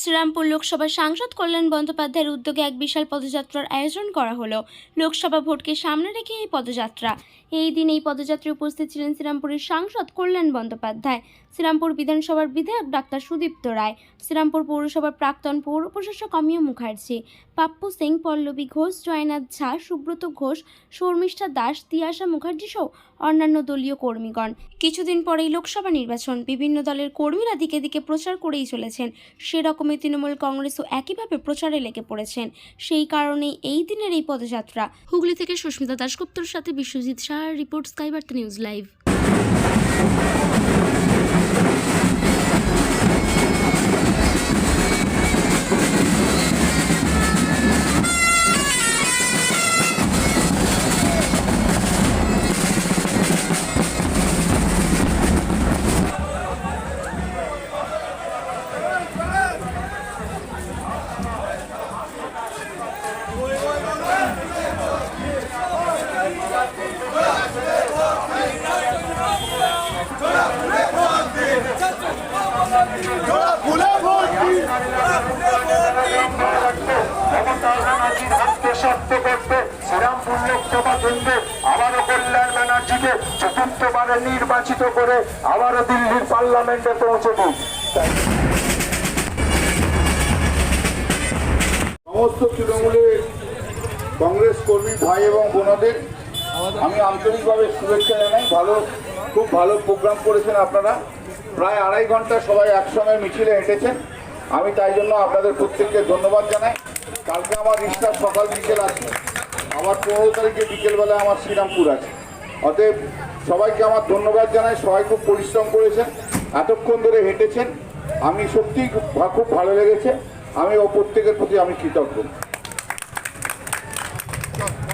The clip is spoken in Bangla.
শ্রীরামপুর লোকসভার সাংসদ কল্যাণ বন্দ্যোপাধ্যায়ের উদ্যোগে এক বিশাল পদযাত্রার আয়োজন করা হলো। লোকসভা ভোটকে সামনে রেখে এই পদযাত্রা। এই দিন এই পদযাত্রায় উপস্থিত ছিলেন শ্রীরামপুরের সাংসদ কল্যাণ বন্দ্যোপাধ্যায়, শ্রীরামপুর বিধানসভার বিধায়ক ডাক্তার সুদীপ্ত রায়, শ্রীরামপুর পৌরসভার প্রাক্তন পৌর প্রশাসক অমিয় মুখার্জি, পাপ্পু সিং পল্লবী ঘোষ, জয়নাথ ঝা, সুব্রত ঘোষ, শর্মিষ্ঠা দাস, তিয়াশা মুখার্জি সহ অন্যান্য দলীয় কর্মীগণ। কিছুদিন পরেই লোকসভা নির্বাচন। বিভিন্ন দলের কর্মীরা দিকে দিকে প্রচার করেই চলেছেন। সেরকমই তৃণমূল কংগ্রেসও একইভাবে প্রচারে লেগে পড়েছেন। সেই কারণেই এই দিনের এই পদযাত্রা। হুগলি থেকে সুস্মিতা দাশগুপ্তর সাথে বিশ্বজিৎ সাহার রিপোর্ট স্কাইবার্তা নিউজ লাইভ। কল্যাণ ব্যানার্জিকে চতুর্থবারে নির্বাচিত করে আবারও দিল্লির পার্লামেন্টে পৌঁছে সমস্ত তৃণমূলের কংগ্রেস কর্মী ভাই এবং বোনদের আমি আন্তরিকভাবে শুভেচ্ছা জানাই। ভালো, খুব ভালো প্রোগ্রাম করেছেন আপনারা। প্রায় আড়াই ঘণ্টা সবাই একসঙ্গে মিছিলে হেঁটেছেন। আমি তাই জন্য আপনাদের প্রত্যেককে ধন্যবাদ জানাই। কালকে আমার রিক্সা সকাল বিকেল আছে। আমার পনেরো তারিখে বিকেলবেলা আমার শ্রীরামপুর আছে। অতএব সবাইকে আমার ধন্যবাদ জানাই। সবাই খুব পরিশ্রম করেছেন। এতক্ষণ ধরে হেঁটেছেন। আমি সত্যিই খুব খুব ভালো লেগেছে। আমি ও প্রত্যেকের প্রতি আমি কৃতজ্ঞ।